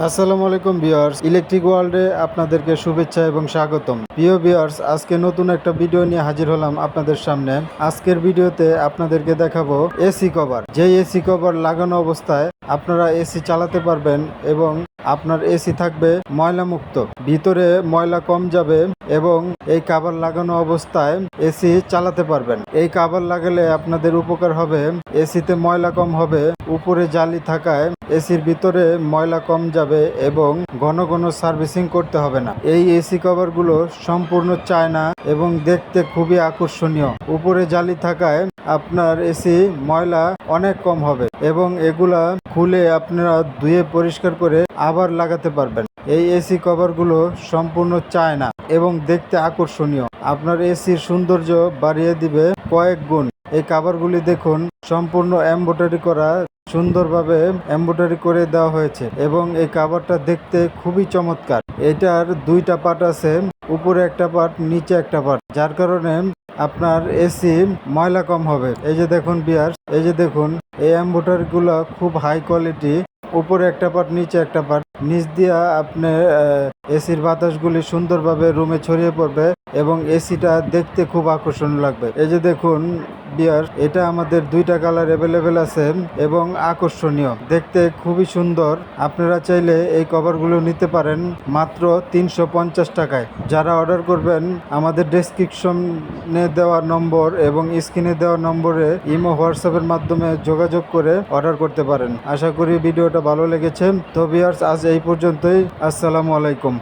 আসসালামু আলাইকুম বিয়ার্স ইলেকট্রিক ওয়ার্ল্ডে আপনাদেরকে শুভেচ্ছা এবং স্বাগতম। প্রিয় বিয়ার্স আজকে নতুন একটা ভিডিও নিয়ে হাজির হলাম আপনাদের সামনে। আজকের ভিডিওতে আপনাদেরকে দেখাবো এসি কভার। যে এসি কভার লাগানো অবস্থায় আপনারা এসি চালাতে পারবেন এবং আপনার এসি থাকবে ময়লা মুক্ত ভিতরে ময়লা কম যাবে এবং এই কাভার লাগানো অবস্থায় এসি চালাতে পারবেন। এই কাভার লাগালে আপনাদের উপকার হবে, এসিতে ময়লা কম হবে, উপরে জালি থাকায় এসির ভিতরে ময়লা কম যাবে এবং ঘন ঘন সার্ভিসিং করতে হবে না। এই এসি কভারগুলো সম্পূর্ণ চায়না এবং দেখতে খুবই আকর্ষণীয়। উপরে জালি থাকায় আপনার এসি ময়লা অনেক কম হবে এবং এগুলা খুলে আপনারা ধুয়ে পরিষ্কার করে আবার লাগাতে পারবেন। এই এসি কভারগুলো সম্পূর্ণ চায় না এবং দেখতে আকর্ষণীয়। আপনার এসির সৌন্দর্য বাড়িয়ে দিবে কয়েক গুণ। এই কাভারগুলি দেখুন, সম্পূর্ণ এমব্রয়ডারি করা, সুন্দরভাবে এমব্রয়ডারি করে দেওয়া হয়েছে এবং এই কাভারটা দেখতে খুবই চমৎকার। এটার দুইটা পার্ট আছে, উপরে একটা পার্ট নিচে একটা পার্ট যার কারণে আপনার এসি ময়লা কম হবে। এই যে দেখুন বিয়ার, এই যে দেখুন, এই এমব্রয়ডারি গুলো খুব হাই কোয়ালিটি উপরে একটা পার্ট নিচে একটা পার্ট নিচ দিয়া আপনি এসির বাতাসগুলি সুন্দরভাবে রুমে ছড়িয়ে পড়বে এবং এসিটা দেখতে খুব আকর্ষণীয় লাগবে। এই যে দেখুন বিয়ার, এটা আমাদের দুইটা কালার অ্যাভেলেবেল আছে এবং আকর্ষণীয়। দেখতে খুবই সুন্দর। আপনারা চাইলে এই কভারগুলো নিতে পারেন মাত্র তিনশো পঞ্চাশ টাকায়। যারা অর্ডার করবেন, আমাদের ডেসক্রিপশনে দেওয়া নম্বর এবং স্ক্রিনে দেওয়া নম্বরে ইমো হোয়াটসঅ্যাপের মাধ্যমে যোগাযোগ করে অর্ডার করতে পারেন। আশা করি ভিডিওটা ভালো লেগেছে। তো বিয়ার্স আজ এই পর্যন্তই। আসসালামু আলাইকুম।